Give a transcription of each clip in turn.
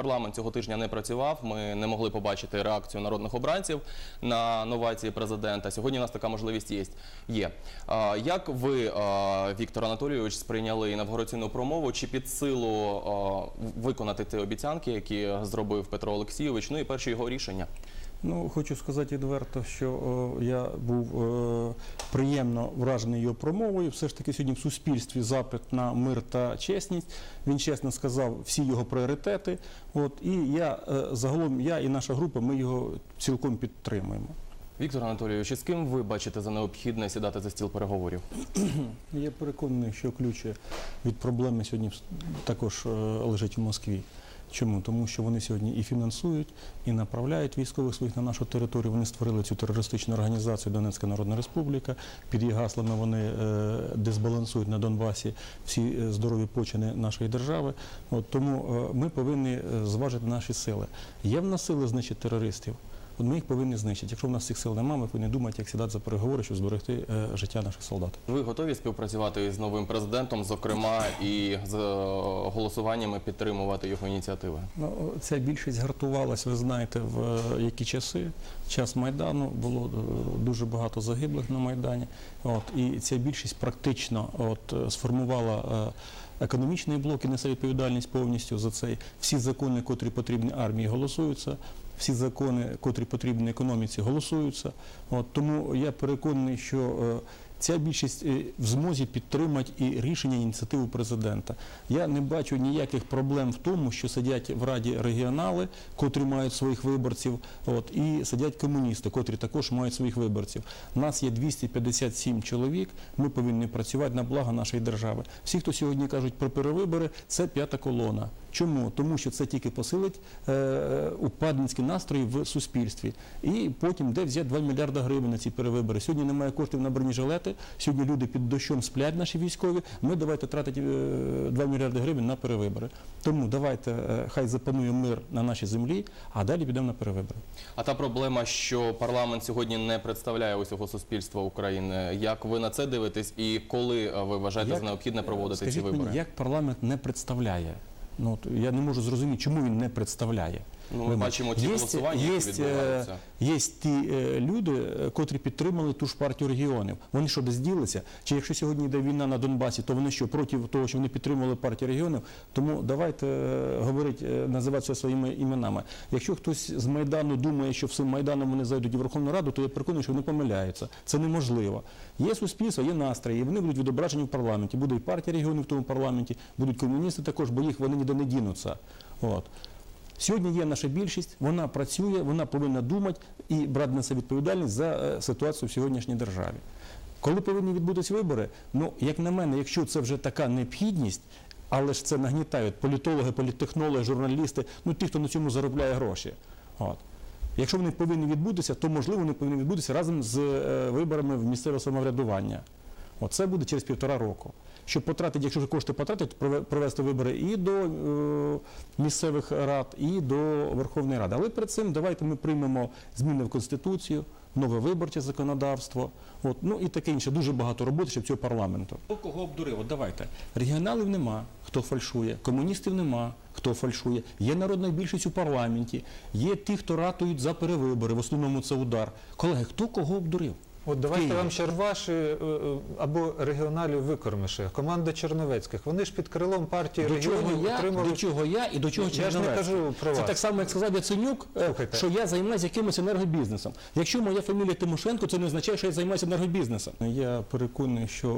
парламент цього тижня не працював. Ми не могли побачити реакцію народних обранців на новації президента. Сьогодні у нас така можливість є. є. Як ви, Віктор Анатолійович, сприйняли інавгураційну промову? Чи під силу виконати ті обіцянки, які зробив Петро Олексійович? Ну і перші його рішення? Ну, хочу сказати відверто, що о, я був е, приємно вражений його промовою. Все ж таки сьогодні в суспільстві запит на мир та чесність. Він чесно сказав всі його пріоритети. От і я е, загалом, я і наша група, ми його цілком підтримуємо. Віктор Анатолійович, з ким ви бачите за необхідне сідати за стіл переговорів? Я переконаний, що ключ від проблеми сьогодні також е, лежить в Москві. Чому? Тому що вони сьогодні і фінансують, і направляють військових своїх на нашу територію. Вони створили цю терористичну організацію Донецька Народна Республіка. Під її гаслами вони е, дезбалансують на Донбасі всі е, здорові почини нашої держави. От, тому е, ми повинні зважити наші сили. Є в нас сили значить, терористів. От ми їх повинні знищити. Якщо в нас цих сил немає, ми повинні думати, як сідати за переговори, щоб зберегти е, життя наших солдат. Ви готові співпрацювати з новим президентом, зокрема і з е, голосуваннями підтримувати його ініціативи? Ну, ця більшість гартувалась, ви знаєте, в е, які часи. Час Майдану було дуже багато загиблих на Майдані. От, і ця більшість практично от, сформувала економічний блок і несе відповідальність повністю за цей. Всі закони, котрі потрібні армії, голосуються. Всі закони, котрі потрібні економіці, голосуються. От, тому я переконаний, що е, ця більшість е, в змозі підтримати і рішення ініціативу президента. Я не бачу ніяких проблем в тому, що сидять в раді регіонали, котрі мають своїх виборців, от і сидять комуністи, котрі також мають своїх виборців. Нас є 257 чоловік. Ми повинні працювати на благо нашої держави. Всі, хто сьогодні кажуть про перевибори, це п'ята колона. Чому? Тому що це тільки посилить е, упадницькі настрої в суспільстві. І потім де взяти 2 мільярда гривень на ці перевибори. Сьогодні немає коштів на бронежилети, сьогодні люди під дощом сплять наші військові. Ми давайте тратити е, 2 мільярди гривень на перевибори. Тому давайте е, хай запанує мир на нашій землі, а далі підемо на перевибори. А та проблема, що парламент сьогодні не представляє усього суспільства України. Як ви на це дивитесь, і коли е, ви вважаєте за необхідне проводити Скажіть ці вибори? мені, як парламент не представляє? Ну, от я не можу зрозуміти, чому він не представляє. Ну, ми бачимо ті голосування, які є, відбуваються. е, Є ті е, люди, е, котрі підтримали ту ж партію регіонів. Вони що десь ділися? Чи якщо сьогодні йде війна на Донбасі, то вони що проти того, що вони підтримували партію регіонів? Тому давайте е, говорити, е, називати це своїми іменами. Якщо хтось з майдану думає, що всім майданом вони зайдуть у Верховну Раду, то я переконаний, що вони помиляються. Це неможливо. Є суспільство, є настрої, і вони будуть відображені в парламенті. Буде і партія регіонів в тому парламенті, будуть комуністи також, бо їх вони ніде не дінуться. От. Сьогодні є наша більшість, вона працює, вона повинна думати і брати на себе відповідальність за е, ситуацію в сьогоднішній державі. Коли повинні відбутися вибори, ну як на мене, якщо це вже така необхідність, але ж це нагнітають політологи, політтехнологи, журналісти, ну ті, хто на цьому заробляє гроші. От. Якщо вони повинні відбутися, то можливо вони повинні відбутися разом з е, виборами в місцеве самоврядування. Оце буде через півтора року. Щоб потратити, якщо вже кошти потратять, прове- провести вибори і до е, місцевих рад, і до Верховної Ради. Але перед цим давайте ми приймемо зміни в Конституцію, нове виборче законодавство, от, ну і таке інше. Дуже багато роботи ще в цього парламенту. Кого обдурив? От давайте. Регіоналів нема, хто фальшує, комуністів нема, хто фальшує. Є народна більшість у парламенті, є ті, хто ратують за перевибори. В основному це удар. Колеги, хто кого обдурив? От давайте Києві. вам ще ваші е, е, або регіоналів викормиших, команда Черновецьких. Вони ж під крилом партії До чого, регіонів я, отримали. до чого я і до чого Я ж не кажу про Це так само, як сказав Яценюк, е, Слухайте. що я займаюся якимось енергобізнесом. Якщо моя фамілія Тимошенко, це не означає, що я займаюся енергобізнесом. Я переконаний, що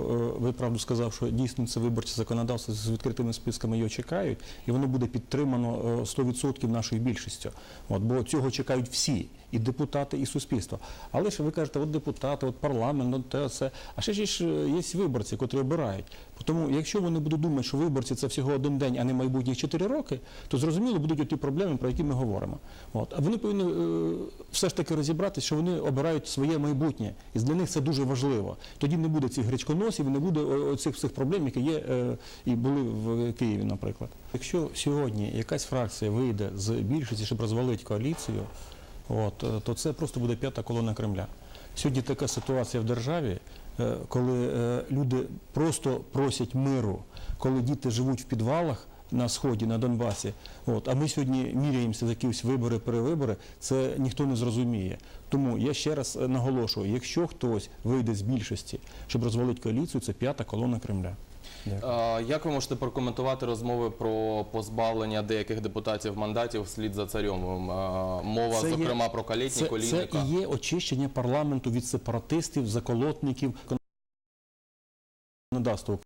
ви правду сказав, що дійсно це виборче законодавство з відкритими списками його чекають, і воно буде підтримано е, 100% нашою більшістю. От, бо цього чекають всі. І депутати, і суспільство. Але ж ви кажете, от депутати, от парламент, от те, це. А ще ж е, є виборці, котрі обирають. Тому, якщо вони будуть думати, що виборці це всього один день, а не майбутніх 4 роки, то зрозуміло будуть ті проблеми, про які ми говоримо. От. А вони повинні е, все ж таки розібратися, що вони обирають своє майбутнє. І для них це дуже важливо. Тоді не буде цих гречконосів, не буде оцих всіх проблем, які є е, і були в Києві, наприклад. Якщо сьогодні якась фракція вийде з більшості, щоб розвалити коаліцію, от, е, то це просто буде п'ята колона Кремля. Сьогодні така ситуація в державі, е, коли е, люди просто просять миру, коли діти живуть в підвалах, на сході, на Донбасі. От, а ми сьогодні міряємося за якісь вибори, перевибори, це ніхто не зрозуміє. Тому я ще раз наголошую: якщо хтось вийде з більшості, щоб розвалити коаліцію, це п'ята колона Кремля. Дякую. Як ви можете прокоментувати розмови про позбавлення деяких депутатів мандатів вслід за царьовим? Мова, Це є- зокрема, про калітні Це, це і є очищення парламенту від сепаратистів, заколотників, законодавства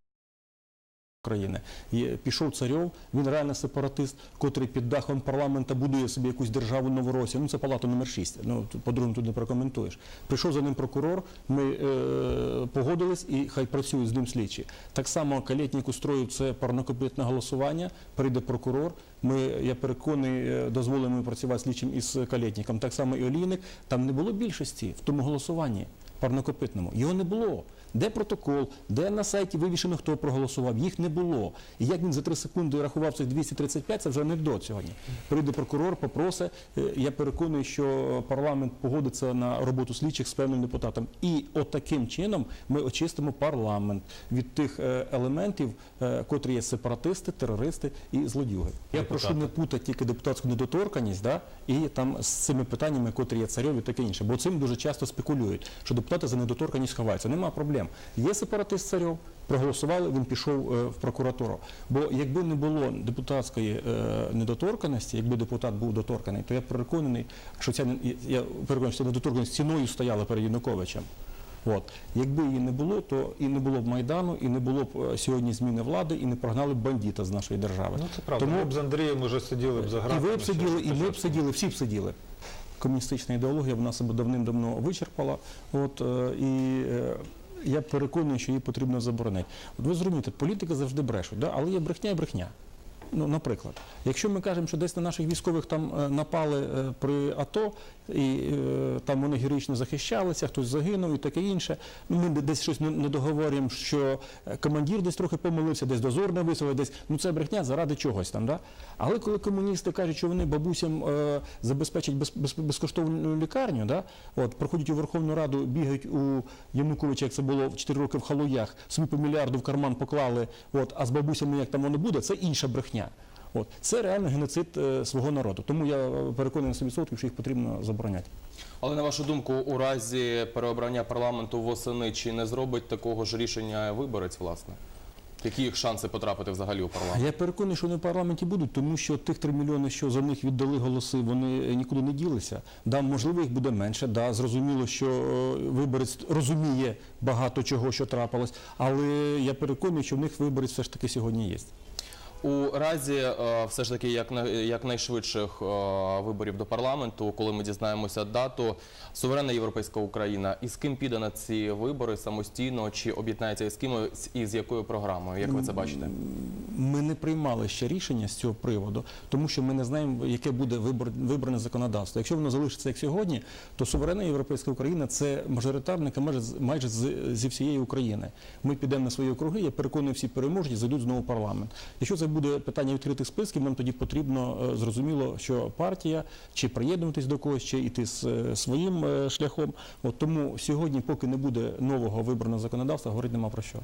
України. Є, пішов царьов, він реально сепаратист, котрий під дахом парламента будує собі якусь державу Новоросію. Ну це палата номер 6, ну по-другому тут не прокоментуєш. Прийшов за ним прокурор, ми е, погодились і хай працюють з ним слідчі. Так само Калєтнік устроїв це парнокопитне голосування, прийде прокурор, ми, я переконаний, е, дозволимо працювати слідчим із Калєтніком. Так само і Олійник. Там не було більшості в тому голосуванні парнокопитному. Його не було. Де протокол, де на сайті вивішено, хто проголосував, їх не було. І як він за три секунди рахував цих 235, це вже анекдот сьогодні. Прийде прокурор, попросить. Е, Я переконаний, що парламент погодиться на роботу слідчих з певним депутатом. І отаким чином ми очистимо парламент від тих е, елементів, е, котрі є сепаратисти, терористи і злодюги. Я прошу не путати тільки депутатську недоторканність, да, і там з цими питаннями, котрі є царьові, таке інше. Бо цим дуже часто спекулюють, що депутати за недоторканність ховаються. Нема проблем. Є сепаратист царьов, проголосували, він пішов е, в прокуратуру. Бо якби не було депутатської е, недоторканості, якби депутат був доторканий, то я переконаний, що ця я переконаний, що ця недоторканість ціною стояла перед Януковичем. От. Якби її не було, то і не було б Майдану, і не було б е, сьогодні зміни влади, і не прогнали б бандита з нашої держави. Ну це правда. Тому- Ми б з Андрієм уже сиділи б за і ви б сиділи, і ми б сиділи, всі б сиділи. Комуністична ідеологія в нас себе давним-давно вичерпала. От, і я переконаний, що її потрібно заборонити. От ви зрозумієте, політика завжди брешуть, да? але є брехня і брехня. Ну, наприклад, якщо ми кажемо, що десь на наших військових там е, напали е, при АТО, і е, там вони героїчно захищалися, хтось загинув і таке інше. Ну, ми десь щось не, договорюємо, що командир десь трохи помилився, десь дозор не висловив, десь ну це брехня заради чогось там. Да? Але коли комуністи кажуть, що вони бабусям забезпечать без, без, безкоштовну лікарню, да? от, проходять у Верховну Раду, бігають у Януковича, як це було в 4 роки в халуях, собі по мільярду в карман поклали, от, а з бабусями як там воно буде, це інша брехня. От. Це реально геноцид е, свого народу. Тому я е, переконаний на 100%, що їх потрібно забороняти. Але на вашу думку, у разі переобрання парламенту восени чи не зробить такого ж рішення виборець, власне? Які їх шанси потрапити взагалі у парламент? Я переконаний, що вони в парламенті будуть, тому що тих 3 мільйони, що за них віддали голоси, вони нікуди не ділися. Да, можливо, їх буде менше. Да, зрозуміло, що е, виборець розуміє багато чого, що трапилось, але я переконаний, що в них виборець все ж таки сьогодні є. У разі е, все ж таки як, на- якнайшвидших е, виборів до парламенту, коли ми дізнаємося дату, суверенна європейська Україна і з ким піде на ці вибори самостійно чи об'єднається із кимось і з якою програмою? Як ви це бачите? Ми не приймали ще рішення з цього приводу, тому що ми не знаємо, яке буде вибор, виборне законодавство. Якщо воно залишиться як сьогодні, то суверенна європейська Україна це мажоритарника майже, майже зі всієї України. Ми підемо на свої округи, я переконаний, всі переможуть і зайдуть знову парламент. Якщо це буде питання відкритих списків, нам тоді потрібно е, зрозуміло, що партія чи приєднуватись до когось, чи йти е, своїм е, шляхом. От тому сьогодні, поки не буде нового виборного законодавства, говорити нема про що.